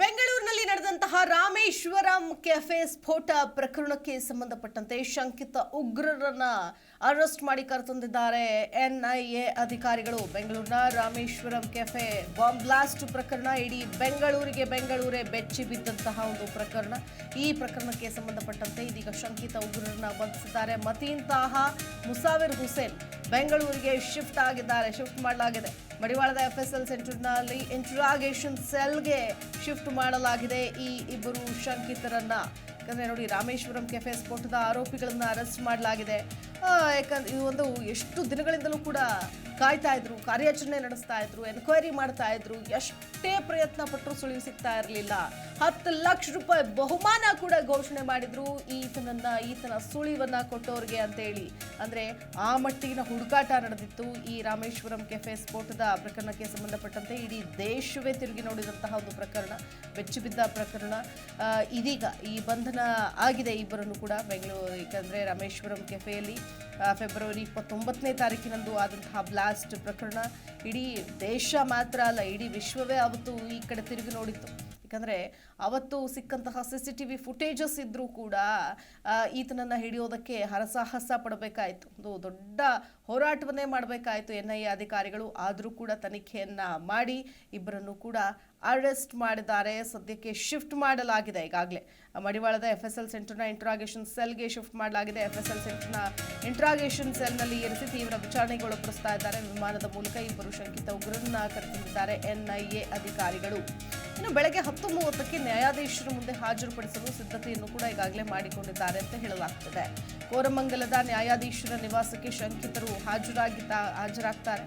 ಬೆಂಗಳೂರಿನಲ್ಲಿ ನಡೆದಂತಹ ರಾಮೇಶ್ವರಂ ಕೆಫೆ ಸ್ಫೋಟ ಪ್ರಕರಣಕ್ಕೆ ಸಂಬಂಧಪಟ್ಟಂತೆ ಶಂಕಿತ ಉಗ್ರರನ್ನ ಅರೆಸ್ಟ್ ಮಾಡಿ ಕರೆತಂದಿದ್ದಾರೆ ಎನ್ಐಎ ಅಧಿಕಾರಿಗಳು. ಬೆಂಗಳೂರಿನ ರಾಮೇಶ್ವರಂ ಕೆಫೆ ಬಾಂಬ್ ಬ್ಲಾಸ್ಟ್ ಪ್ರಕರಣ, ಇಡೀ ಬೆಂಗಳೂರಿಗೆ ಬೆಂಗಳೂರೇ ಬೆಚ್ಚಿ ಬಿದ್ದಂತಹ ಒಂದು ಪ್ರಕರಣ. ಈ ಪ್ರಕರಣಕ್ಕೆ ಸಂಬಂಧಪಟ್ಟಂತೆ ಇದೀಗ ಶಂಕಿತ ಉಗ್ರರನ್ನ ಬಂಧಿಸಿದ್ದಾರೆ. ಮತೀನ್ ತಾಹಾ ಮುಸಾವಿರ್ ಹುಸೇನ್ ಬೆಂಗಳೂರಿಗೆ ಶಿಫ್ಟ್ ಆಗಿದ್ದಾರೆ, ಶಿಫ್ಟ್ ಮಾಡಲಾಗಿದೆ. ಮಡಿವಾಳದ ಎಫ್ ಎಸ್ ಎಲ್ ಸೆಂಟರ್ನಲ್ಲಿ ಇಂಟ್ರಾಗೇಷನ್ ಸೆಲ್ಗೆ ಶಿಫ್ಟ್ ಮಾಡಲಾಗಿದೆ ಈ ಇಬ್ಬರು ಶಂಕಿತರನ್ನ. ಯಾಕಂದ್ರೆ ನೋಡಿ, ರಾಮೇಶ್ವರಂ ಕೆಫೆ ಸ್ಫೋಟದ ಆರೋಪಿಗಳನ್ನ ಅರೆಸ್ಟ್ ಮಾಡಲಾಗಿದೆ. ಯಾಕಂದ್ರೆ ಈ ಒಂದು ಎಷ್ಟು ದಿನಗಳಿಂದಲೂ ಕೂಡ ಕಾಯ್ತಾ ಇದ್ರು, ಕಾರ್ಯಾಚರಣೆ ನಡೆಸ್ತಾ ಇದ್ರು ಎನ್ಕ್ವೈರಿ ಮಾಡ್ತಾ ಇದ್ರು, ಎಷ್ಟೇ ಪ್ರಯತ್ನ ಪಟ್ಟರು ಸುಳಿವು ಸಿಗ್ತಾ ಇರಲಿಲ್ಲ. ಹತ್ತು ಲಕ್ಷ ರೂಪಾಯಿ ಬಹುಮಾನ ಕೂಡ ಘೋಷಣೆ ಮಾಡಿದ್ರು. ಈತನನ್ನ, ಈತನ ಸುಳಿವನ್ನ ಕೊಟ್ಟವ್ರಿಗೆ ಅಂತೇಳಿ ಅಂದ್ರೆ ಆ ಮಟ್ಟಿಗಿನ ಹುಡುಕಾಟ ನಡೆದಿತ್ತು. ಈ ರಾಮೇಶ್ವರಂ ಕೆಫೆ ಸ್ಫೋಟದ ಪ್ರಕರಣಕ್ಕೆ ಸಂಬಂಧಪಟ್ಟಂತೆ ಇಡೀ ದೇಶವೇ ತಿರುಗಿ ನೋಡಿದಂತಹ ಒಂದು ಪ್ರಕರಣ, ಬೆಚ್ಚಿಬಿದ್ದ ಪ್ರಕರಣ. ಇದೀಗ ಈ ಬಂಧನ ಆಗಿದೆ ಇಬ್ಬರನ್ನು ಕೂಡ. ಬೆಂಗಳೂರು, ಏಕೆಂದ್ರೆ ರಾಮೇಶ್ವರಂ ಕೆಫೆಯಲ್ಲಿ ಫೆಬ್ರವರಿ ಇಪ್ಪತ್ತೊಂಬತ್ತನೇ ತಾರೀಕಿನಂದು ಆದಂತಹ ಬ್ಲಾಸ್ಟ್ ಪ್ರಕರಣ. ಇಡೀ ದೇಶ ಮಾತ್ರ ಅಲ್ಲ, ಇಡೀ ವಿಶ್ವವೇ ಅವತ್ತು ಈ ಕಡೆ ತಿರುಗಿ ನೋಡಿತ್ತು. ಯಾಕಂದರೆ ಅವತ್ತು ಸಿಕ್ಕಂತಹ C C T V footages ಇದ್ದರೂ ಕೂಡ ಈತನನ್ನು ಹಿಡಿಯೋದಕ್ಕೆ ಹರಸಾಹಸ ಪಡಬೇಕಾಯಿತು. ಒಂದು ದೊಡ್ಡ ಹೋರಾಟವನ್ನೇ ಮಾಡಬೇಕಾಯಿತು ಎನ್ ಐ ಎ ಅಧಿಕಾರಿಗಳು. ಆದರೂ ಕೂಡ ತನಿಖೆಯನ್ನು ಮಾಡಿ, ಇಬ್ಬರನ್ನು ಕೂಡ ಅರೆಸ್ಟ್ ಮಾಡಿದ್ದಾರೆ. ಸದ್ಯಕ್ಕೆ ಶಿಫ್ಟ್ ಮಾಡಲಾಗಿದೆ. ಈಗಾಗಲೇ ಮಡಿವಾಳದ ಎಫ್ ಎಸ್ ಎಲ್ ಸೆಂಟರ್ನ ಇಂಟ್ರಾಗೇಷನ್ ಸೆಲ್ಗೆ ಶಿಫ್ಟ್ ಮಾಡಲಾಗಿದೆ. ಎಫ್ ಎಸ್ ಎಲ್ ಸೆಂಟರ್ನ ಇಂಟ್ರಾಗೇಷನ್ ಸೆಲ್ನಲ್ಲಿ ಇರಿಸಿ ತೀವ್ರ ವಿಚಾರಣೆಗೆ ಒಳಪಡಿಸ್ತಾ ಇದ್ದಾರೆ. ವಿಮಾನದ ಮೂಲಕ ಇಬ್ಬರು ಶಂಕಿತ ಉಗ್ರರನ್ನ ಕರೆತಂದಿದ್ದಾರೆ ಎನ್ಐಎ ಅಧಿಕಾರಿಗಳು. ಇನ್ನು ಬೆಳಗ್ಗೆ ಹತ್ತು ಮೂವತ್ತಕ್ಕೆ ನ್ಯಾಯಾಧೀಶರ ಮುಂದೆ ಹಾಜರುಪಡಿಸಲು ಸಿದ್ಧತೆಯನ್ನು ಕೂಡ ಈಗಾಗಲೇ ಮಾಡಿಕೊಂಡಿದ್ದಾರೆ ಅಂತ ಹೇಳಲಾಗ್ತದೆ. ಕೋರಮಂಗಲದ ನ್ಯಾಯಾಧೀಶರ ನಿವಾಸಕ್ಕೆ ಶಂಕಿತರು ಹಾಜರಾಗಿದ್ದ ಹಾಜರಾಗ್ತಾರೆ.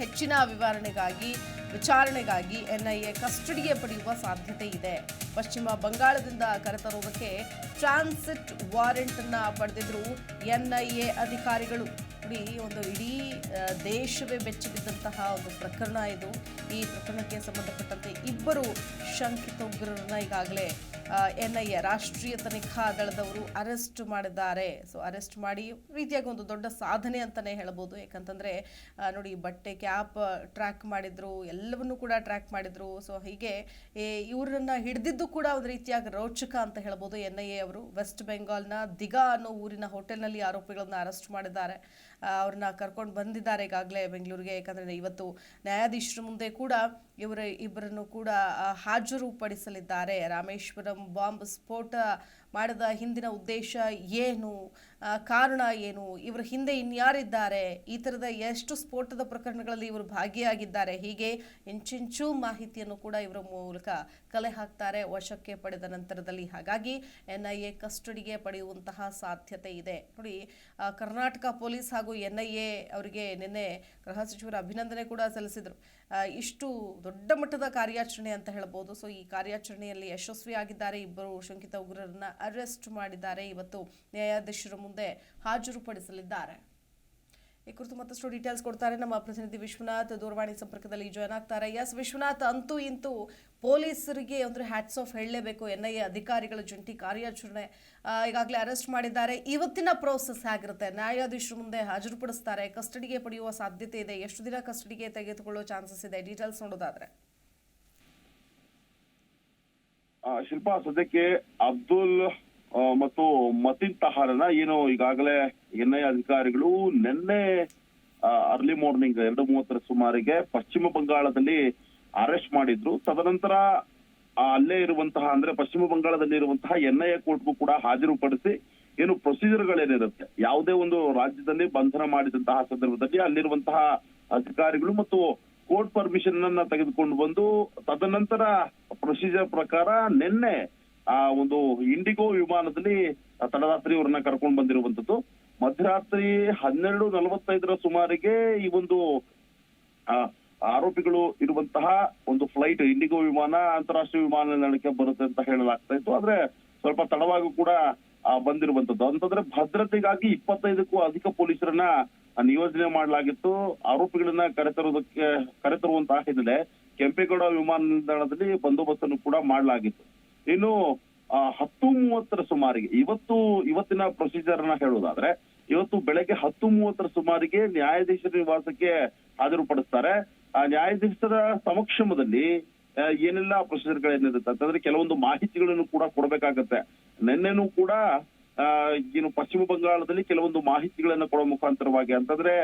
ಹೆಚ್ಚಿನ ವಿವರಣೆಗಾಗಿ ವಿಚಾರಣೆಗಾಗಿ ಎನ್ಐಎ ಕಸ್ಟಡಿಗೆ ಪಡೆಯುವ ಸಾಧ್ಯತೆ ಇದೆ. ಪಶ್ಚಿಮ ಬಂಗಾಳದಿಂದ ಕರೆತರುವುದಕ್ಕೆ ಟ್ರಾನ್ಸಿಟ್ ವಾರೆಂಟ್ ಅನ್ನ ಪಡೆದಿದ್ರು ಎನ್ಐಎ ಅಧಿಕಾರಿಗಳು. ಒಂದು ಇಡೀ ದೇಶವೇ ಬೆಚ್ಚಿಬಿದ್ದಂತಹ ಒಂದು ಪ್ರಕರಣ ಇದು. ಈ ಪ್ರಕರಣಕ್ಕೆ ಸಂಬಂಧಪಟ್ಟಂತೆ ಇಬ್ಬರು ಶಂಕಿತ ಉಗ್ರರನ್ನ ಈಗಾಗಲೇ ಎನ್ಐಎ ರಾಷ್ಟ್ರೀಯ ತನಿಖಾ ದಳದವರು ಅರೆಸ್ಟ್ ಮಾಡಿದ್ದಾರೆ. ಸೊ ಅರೆಸ್ಟ್ ಮಾಡಿ ರೀತಿಯಾಗಿ ಒಂದು ದೊಡ್ಡ ಸಾಧನೆ ಅಂತಲೇ ಹೇಳ್ಬೋದು. ಯಾಕಂತಂದರೆ ನೋಡಿ, ಬಟ್ಟೆ ಕ್ಯಾಪ್ ಟ್ರ್ಯಾಕ್ ಮಾಡಿದ್ರು, ಎಲ್ಲವನ್ನೂ ಕೂಡ ಟ್ರ್ಯಾಕ್ ಮಾಡಿದ್ರು. ಸೊ ಹೀಗೆ ಇವ್ರನ್ನ ಹಿಡಿದಿದ್ದು ಕೂಡ ಒಂದು ರೀತಿಯಾಗಿ ರೋಚಕ ಅಂತ ಹೇಳ್ಬೋದು ಎನ್ ಐ ಎ ಅವರು. ವೆಸ್ಟ್ ಬೆಂಗಾಲ್ನ ದಿಗಾ ಅನ್ನೋ ಊರಿನ ಹೋಟೆಲ್ನಲ್ಲಿ ಆರೋಪಿಗಳನ್ನ ಅರೆಸ್ಟ್ ಮಾಡಿದ್ದಾರೆ. ಅವ್ರನ್ನ ಕರ್ಕೊಂಡು ಬಂದಿದ್ದಾರೆ ಈಗಾಗಲೇ ಬೆಂಗಳೂರಿಗೆ. ಯಾಕಂದ್ರೆ, ಇವತ್ತು ನ್ಯಾಯಾಧೀಶರ ಮುಂದೆ ಕೂಡ ಇವರ ಇಬ್ಬರನ್ನು ಕೂಡ ಹಾಜರುಪಡಿಸಲಿದ್ದಾರೆ. ರಾಮೇಶ್ವರಂ ಬಾಂಬ್ ಸ್ಫೋಟ ಮಾಡಿದ ಹಿಂದಿನ ಉದ್ದೇಶ ಏನು ಕಾರಣ ಏನು, ಇವರ ಹಿಂದೆ ಇನ್ಯಾರಿದ್ದಾರೆ, ಈ ಥರದ ಎಷ್ಟು ಸ್ಫೋಟದ ಪ್ರಕರಣಗಳಲ್ಲಿ ಇವರು ಭಾಗಿಯಾಗಿದ್ದಾರೆ, ಹೀಗೆ ಇಂಚಿಂಚು ಮಾಹಿತಿಯನ್ನು ಕೂಡ ಇವರ ಮೂಲಕ ಕಲೆ ಹಾಕ್ತಾರೆ ವಶಕ್ಕೆ ಪಡೆದ ನಂತರದಲ್ಲಿ. ಹಾಗಾಗಿ ಎನ್ ಐ ಎ ಕಸ್ಟಡಿಗೆ ಪಡೆಯುವಂತಹ ಸಾಧ್ಯತೆ ಇದೆ. ನೋಡಿ ಕರ್ನಾಟಕ ಪೊಲೀಸ್ ಹಾಗೂ ಎನ್ ಐ ಎ ಅವರಿಗೆ ನಿನ್ನೆ ಗೃಹ ಸಚಿವರ ಅಭಿನಂದನೆ ಕೂಡ ಸಲ್ಲಿಸಿದರು. ಇಷ್ಟು ದೊಡ್ಡ ಮಟ್ಟದ ಕಾರ್ಯಾಚರಣೆ ಅಂತ ಹೇಳ್ಬೋದು. ಸೊ, ಈ ಕಾರ್ಯಾಚರಣೆಯಲ್ಲಿ ಯಶಸ್ವಿಯಾಗಿದ್ದಾರೆ ಇಬ್ಬರು ಶಂಕಿತ ಉಗ್ರರನ್ನ ಅರೆಸ್ಟ್ ಮಾಡಿದ್ದಾರೆ. ಇವತ್ತು ನ್ಯಾಯಾಧೀಶರ ಮುಂದೆ ಹಾಜರುಪಡಿಸಲಿದ್ದಾರೆ. ಈ ಕುರಿತು ಮತ್ತಷ್ಟು ಡೀಟೇಲ್ಸ್ ಕೊಡ್ತಾರೆ ನಮ್ಮ ಪ್ರತಿನಿಧಿ ವಿಶ್ವನಾಥ್. ದೂರವಾಣಿ ಸಂಪರ್ಕದಲ್ಲಿ ಜಾಯ್ನ್ ಆಗ್ತಾರೆ. ಎಸ್ ವಿಶ್ವನಾಥ್, ಅಂತೂ ಇಂತೂ ಪೊಲೀಸರಿಗೆ ಒಂದು ಹ್ಯಾಟ್ಸ್ ಆಫ್ ಹೇಳಲೇಬೇಕು. ಎನ್ ಐ ಎ ಅಧಿಕಾರಿಗಳ ಜಂಟಿ ಕಾರ್ಯಾಚರಣೆ ಈಗಾಗಲೇ ಅರೆಸ್ಟ್ ಮಾಡಿದ್ದಾರೆ. ಇವತ್ತಿನ ಪ್ರೋಸೆಸ್ ಆಗಿರುತ್ತೆ ನ್ಯಾಯಾಧೀಶರ ಮುಂದೆ ಹಾಜರುಪಡಿಸ್ತಾರೆ. ಕಸ್ಟಡಿಗೆ ಪಡೆಯುವ ಸಾಧ್ಯತೆ ಇದೆ. ಎಷ್ಟು ದಿನ ಕಸ್ಟಡಿಗೆ ತೆಗೆದುಕೊಳ್ಳೋ ಚಾನ್ಸಸ್ ಇದೆ? ಡೀಟೇಲ್ಸ್ ನೋಡೋದಾದ್ರೆ ಆ, ಶಿಲ್ಪಾ, ಸದ್ಯಕ್ಕೆ ಅಬ್ದುಲ್ ಮತ್ತು ಮತಿನ್ ತಹಾರನ ಏನು ಈಗಾಗಲೇ ಎನ್ ಐ ಅಧಿಕಾರಿಗಳು ನಿನ್ನೆ ಅರ್ಲಿ ಮಾರ್ನಿಂಗ್ ಎರಡು ಮೂವತ್ತರ ಸುಮಾರಿಗೆ ಪಶ್ಚಿಮ ಬಂಗಾಳದಲ್ಲಿ ಅರೆಸ್ಟ್ ಮಾಡಿದ್ರು. ತದನಂತರ ಅಲ್ಲೇ ಇರುವಂತಹ, ಅಂದ್ರೆ ಪಶ್ಚಿಮ ಬಂಗಾಳದಲ್ಲಿ ಇರುವಂತಹ ಎನ್ ಐ ಎ ಕೋರ್ಟ್ಗೂ ಕೂಡ ಹಾಜರುಪಡಿಸಿ ಏನು ಪ್ರೊಸೀಜರ್ಗಳೇನಿರುತ್ತೆ, ಯಾವುದೇ ಒಂದು ರಾಜ್ಯದಲ್ಲಿ ಬಂಧನ ಮಾಡಿದಂತಹ ಸಂದರ್ಭದಲ್ಲಿ ಅಲ್ಲಿರುವಂತಹ ಅಧಿಕಾರಿಗಳು ಮತ್ತು ಕೋರ್ಟ್ ಪರ್ಮಿಷನ್ ಅನ್ನ ತೆಗೆದುಕೊಂಡು ಬಂದು, ತದನಂತರ ಪ್ರೊಸೀಜರ್ ಪ್ರಕಾರ ನಿನ್ನೆ, ಆ, ಒಂದು ಇಂಡಿಗೋ ವಿಮಾನದಲ್ಲಿ ತಡರಾತ್ರಿ ಅವ್ರನ್ನ ಕರ್ಕೊಂಡು ಬಂದಿರುವಂತದ್ದು. ಮಧ್ಯರಾತ್ರಿ ಹನ್ನೆರಡು ನಲವತ್ತೈದರ ಸುಮಾರಿಗೆ ಈ ಒಂದು ಆರೋಪಿಗಳು ಇರುವಂತಹ ಒಂದು ಫ್ಲೈಟ್ ಇಂಡಿಗೋ ವಿಮಾನ ಅಂತಾರಾಷ್ಟ್ರೀಯ ವಿಮಾನ ನಿಲ್ದಾಣಕ್ಕೆ ಬರುತ್ತೆ ಅಂತ ಹೇಳಲಾಗ್ತಾ ಇತ್ತು. ಆದ್ರೆ ಸ್ವಲ್ಪ ತಡವಾಗಿ ಕೂಡ ಬಂದಿರುವಂತದ್ದು. ಅಂತಂದ್ರೆ ಭದ್ರತೆಗಾಗಿ ಇಪ್ಪತ್ತೈದಕ್ಕೂ ಅಧಿಕ ಪೊಲೀಸರನ್ನ ನಿಯೋಜನೆ ಮಾಡಲಾಗಿತ್ತು. ಆರೋಪಿಗಳನ್ನ ಕರೆತರುವುದಕ್ಕೆ, ಕರೆತರುವಂತಹ ಹಿನ್ನೆಲೆ ಕೆಂಪೇಗೌಡ ವಿಮಾನ ನಿಲ್ದಾಣದಲ್ಲಿ ಬಂದೋಬಸ್ತನ್ನು ಕೂಡ ಮಾಡಲಾಗಿತ್ತು. ಇನ್ನು ಹತ್ತು ಮೂವತ್ತರ ಸುಮಾರಿಗೆ ಇವತ್ತು ಇವತ್ತಿನ ಪ್ರೊಸೀಜರ್ನ ಹೇಳೋದಾದ್ರೆ ಇವತ್ತು ಬೆಳಗ್ಗೆ ಹತ್ತು ಮೂವತ್ತರ ಸುಮಾರಿಗೆ ನ್ಯಾಯಾಧೀಶರ ನಿವಾಸಕ್ಕೆ ಹಾಜರುಪಡಿಸ್ತಾರೆ. ಆ ನ್ಯಾಯಾಧೀಶರ ಸಮಕ್ಷಮದಲ್ಲಿ ಏನೆಲ್ಲಾ ಏನೆಲ್ಲ ಪ್ರೊಸೀಜರ್ಗಳೇನಿರುತ್ತೆ ಅಂತಂದ್ರೆ ಕೆಲವೊಂದು ಮಾಹಿತಿಗಳನ್ನು ಕೂಡ ಕೊಡಬೇಕಾಗತ್ತೆ. ನಿನ್ನೆನೂ ಕೂಡ ಆ, ಏನು ಪಶ್ಚಿಮ ಬಂಗಾಳದಲ್ಲಿ ಕೆಲವೊಂದು ಮಾಹಿತಿಗಳನ್ನ ಕೊಡೋ ಮುಖಾಂತರವಾಗಿ ಅಂತಂದ್ರೆ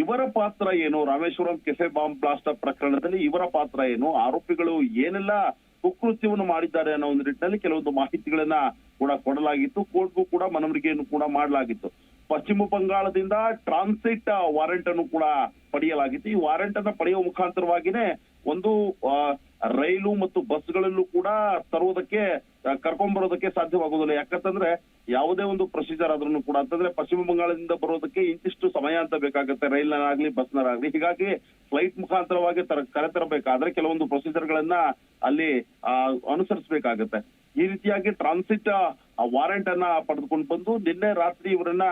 ಇವರ ಪಾತ್ರ ಏನು? ರಾಮೇಶ್ವರಂ ಕೆಫೆ ಬಾಂಬ್ ಬ್ಲಾಸ್ಟ್ ಪ್ರಕರಣದಲ್ಲಿ ಇವರ ಪಾತ್ರ ಏನು? ಆರೋಪಿಗಳು ಏನೆಲ್ಲ ಕುಕೃತ್ಯವನ್ನು ಮಾಡಿದ್ದಾರೆ ಅನ್ನೋ ಒಂದು ನಿಟ್ಟಿನಲ್ಲಿ ಕೆಲವೊಂದು ಮಾಹಿತಿಗಳನ್ನ ಕೂಡ ಕೊಡಲಾಗಿತ್ತು. ಕೋರ್ಟ್ಗೂ ಕೂಡ ಮನವರಿಕೆಯನ್ನು ಕೂಡ ಮಾಡಲಾಗಿತ್ತು. ಪಶ್ಚಿಮ ಬಂಗಾಳದಿಂದ ಟ್ರಾನ್ಸಿಟ್ ವಾರೆಂಟ್ ಅನ್ನು ಕೂಡ ಪಡೆಯಲಾಗಿತ್ತು. ಈ ವಾರೆಂಟ್ ಅನ್ನ ಪಡೆಯುವ ಮುಖಾಂತರವಾಗಿನೇ ಒಂದು ರೈಲು ಮತ್ತು ಬಸ್ಗಳಲ್ಲೂ ಕೂಡ ತರುವುದಕ್ಕೆ ಕರ್ಕೊಂಡ್ ಕರ್ಕೊಂಡ್ಬರೋದಕ್ಕೆ ಸಾಧ್ಯವಾಗುವುದಿಲ್ಲ. ಯಾಕಂತಂದ್ರೆ ಯಾವುದೇ ಒಂದು ಪ್ರೊಸೀಜರ್ ಆದ್ರೂ ಕೂಡ, ಅಂತಂದ್ರೆ ಪಶ್ಚಿಮ ಬಂಗಾಳದಿಂದ ಬರೋದಕ್ಕೆ ಇಂತಿಷ್ಟು ಸಮಯ ಅಂತ ಬೇಕಾಗುತ್ತೆ. ರೈಲ್ನಾಗ್ಲಿ ಬಸ್ನಾಗ್ಲಿ ಹೀಗಾಗಿ ಫ್ಲೈಟ್ ಮುಖಾಂತರವಾಗಿ ತರ ಕರೆತರಬೇಕಾದ್ರೆ ಕೆಲವೊಂದು ಪ್ರೊಸೀಜರ್ ಗಳನ್ನ ಅಲ್ಲಿ ಅನುಸರಿಸಬೇಕಾಗುತ್ತೆ. ಈ ರೀತಿಯಾಗಿ ಟ್ರಾನ್ಸಿಟ್ ವಾರೆಂಟ್ ಅನ್ನ ಪಡೆದುಕೊಂಡು ಬಂದು ನಿನ್ನೆ ರಾತ್ರಿ ಇವರನ್ನ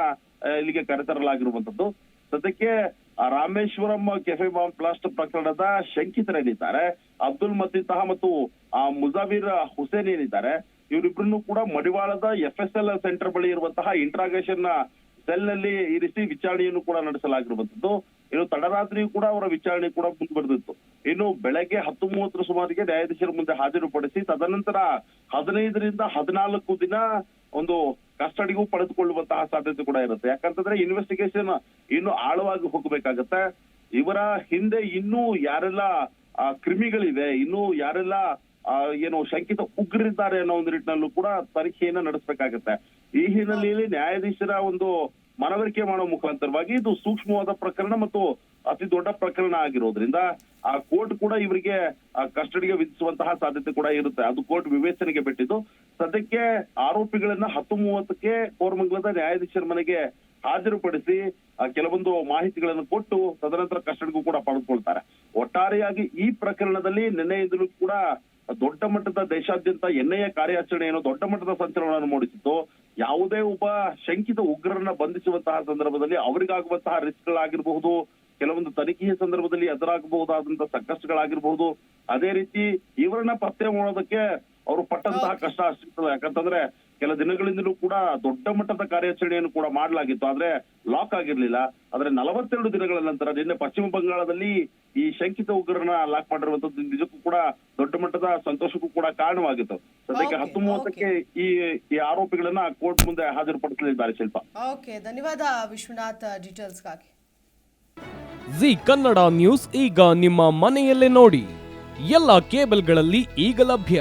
ಇಲ್ಲಿಗೆ ಕರೆತರಲಾಗಿರುವಂತದ್ದು ಸದ್ಯಕ್ಕೆ ರಾಮೇಶ್ವರಂ ಕೆಫೆ ಬಾಂಬ್ ಬ್ಲಾಸ್ಟ್ ಪ್ರಕರಣದ ಶಂಕಿತರೇನಿದ್ದಾರೆ ಅಬ್ದುಲ್ ಮತೀನ್ ಮತ್ತು, ಆ, ಮುಜಾವಿರ್ ಹುಸೇನ್ ಏನಿದ್ದಾರೆ ಇವರಿಬ್ಬರನ್ನು ಕೂಡ ಮಡಿವಾಳದ ಎಫ್ ಎಸ್ ಎಲ್ ಸೆಂಟರ್ ಬಳಿ ಇರುವಂತಹ ಇಂಟ್ರಾಗೇಷನ್ ಸೆಲ್ನಲ್ಲಿ ಇರಿಸಿ ವಿಚಾರಣೆಯನ್ನು ಕೂಡ ನಡೆಸಲಾಗಿರುವಂತದ್ದು ಇನ್ನು ತಡರಾತ್ರಿಯೂ ಕೂಡ ಅವರ ವಿಚಾರಣೆ ಕೂಡ ಮುಂದುವರೆದಿತ್ತು. ಇನ್ನು ಬೆಳಗ್ಗೆ ಹತ್ತು ಮೂವತ್ತರ ಸುಮಾರಿಗೆ ನ್ಯಾಯಾಧೀಶರ ಮುಂದೆ ಹಾಜರುಪಡಿಸಿ, ತದನಂತರ ಹದಿನೈದರಿಂದ ಹದಿನಾಲ್ಕು ದಿನ ಒಂದು ಕಸ್ಟಡಿಗೂ ಪಡೆದುಕೊಳ್ಳುವಂತಹ ಸಾಧ್ಯತೆ ಕೂಡ ಇರುತ್ತೆ. ಯಾಕಂತಂದ್ರೆ ಇನ್ವೆಸ್ಟಿಗೇಷನ್ ಇನ್ನು ಆಳವಾಗಿ ಹೋಗಬೇಕಾಗತ್ತೆ. ಇವರ ಹಿಂದೆ ಇನ್ನೂ ಯಾರೆಲ್ಲ ಆ, ಕ್ರಿಮಿಗಳಿವೆ ಇನ್ನು ಯಾರೆಲ್ಲ ಏನು ಶಂಕಿತ ಉಗ್ರರಿದ್ದಾರೆ ಅನ್ನೋ ಒಂದು ನಿಟ್ಟಿನಲ್ಲೂ ಕೂಡ ತನಿಖೆಯನ್ನ ನಡೆಸಬೇಕಾಗತ್ತೆ. ಈ ಹಿನ್ನೆಲೆಯಲ್ಲಿ ನ್ಯಾಯಾಧೀಶರ ಒಂದು ಮನವರಿಕೆ ಮಾಡೋ ಮುಖಾಂತರವಾಗಿ ಇದು ಸೂಕ್ಷ್ಮವಾದ ಪ್ರಕರಣ ಮತ್ತು ಅತಿ ದೊಡ್ಡ ಪ್ರಕರಣ ಆಗಿರೋದ್ರಿಂದ ಆ ಕೋರ್ಟ್ ಕೂಡ ಇವರಿಗೆ ಕಸ್ಟಡಿಗೆ ವಿಧಿಸುವಂತಹ ಸಾಧ್ಯತೆ ಕೂಡ ಇರುತ್ತೆ. ಅದು ಕೋರ್ಟ್ ವಿವೇಚನೆಗೆ ಬಿಟ್ಟಿದ್ದು. ಸದ್ಯಕ್ಕೆ ಆರೋಪಿಗಳನ್ನ ಹತ್ತು ಮೂವತ್ತಕ್ಕೆ ಕೋರ್ಮಂಗಲದ ನ್ಯಾಯಾಧೀಶರ ಮನೆಗೆ ಹಾಜರುಪಡಿಸಿ ಕೆಲವೊಂದು ಮಾಹಿತಿಗಳನ್ನು ಕೊಟ್ಟು ತದನಂತರ ಕಸ್ಟಡಿಗೂ ಕೂಡ ಪಡೆದುಕೊಳ್ತಾರೆ. ಒಟ್ಟಾರೆಯಾಗಿ ಈ ಪ್ರಕರಣದಲ್ಲಿ ನಿನ್ನೆಯಿಂದಲೂ ಕೂಡ ದೊಡ್ಡ ಮಟ್ಟದ ದೇಶಾದ್ಯಂತ ಎನ್ಐಎ ಕಾರ್ಯಾಚರಣೆಯನ್ನು ದೊಡ್ಡ ಮಟ್ಟದ ಸಂಚಲನವನ್ನು ಮೂಡಿಸಿತ್ತು. ಯಾವುದೇ ಒಬ್ಬ ಶಂಕಿತ ಉಗ್ರರನ್ನ ಬಂಧಿಸುವಂತಹ ಸಂದರ್ಭದಲ್ಲಿ ಅವರಿಗಾಗುವಂತಹ ರಿಸ್ಕ್ಗಳಾಗಿರಬಹುದು, ಕೆಲವೊಂದು ತನಿಖೆಯ ಸಂದರ್ಭದಲ್ಲಿ ಎದುರಾಗಬಹುದಾದಂತಹ ಸಂಕಷ್ಟಗಳಾಗಿರಬಹುದು. ಅದೇ ರೀತಿ ಇವರನ್ನ ಪತ್ತೆ ಮಾಡೋದಕ್ಕೆ ಅವರು ಪಟ್ಟಂತಹ ಕಷ್ಟ ಅಷ್ಟಿತ್ತು ಯಾಕಂತಂದ್ರೆ ಕೆಲ ದಿನಗಳಿಂದಲೂ ಕೂಡ ದೊಡ್ಡ ಮಟ್ಟದ ಕಾರ್ಯಾಚರಣೆಯನ್ನು ಕೂಡ ಮಾಡಲಾಗಿತ್ತು. ಆದ್ರೆ ಲಾಕ್ ಆಗಿರ್ಲಿಲ್ಲ. ಆದ್ರೆ ನಲವತ್ತೆರಡು ದಿನಗಳ ನಂತರ ನಿನ್ನೆ ಪಶ್ಚಿಮ ಬಂಗಾಳದಲ್ಲಿ ಈ ಶಂಕಿತ ಉಗ್ರರನ್ನ ಲಾಕ್ ಮಾಡಿರುವಂತದ್ದು ನಿಜಕ್ಕೂ ಕೂಡ ದೊಡ್ಡ ಮಟ್ಟದ ಸಂತೋಷಕ್ಕೂ ಕೂಡ ಕಾರಣವಾಗಿತ್ತು. ಸದ್ಯಕ್ಕೆ ಹತ್ತು ಮೂವತ್ತಕ್ಕೆ ಈ ಈ ಆರೋಪಿಗಳನ್ನ ಕೋರ್ಟ್ ಮುಂದೆ ಹಾಜರುಪಡಿಸಲಿದ್ದಾರೆ ಶಿಲ್ಪ. ಓಕೆ ಧನ್ಯವಾದ ವಿಶ್ವನಾಥ್ ಡೀಟೇಲ್ಸ್ಗಾಗಿ ಜಿ ಕನ್ನಡ ನ್ಯೂಸ್ ಈಗ ನಿಮ್ಮ ಮನೆಯಲ್ಲೇ ನೋಡಿ. ಎಲ್ಲ ಕೇಬಲ್ಗಳಲ್ಲಿ ಈಗ ಲಭ್ಯ.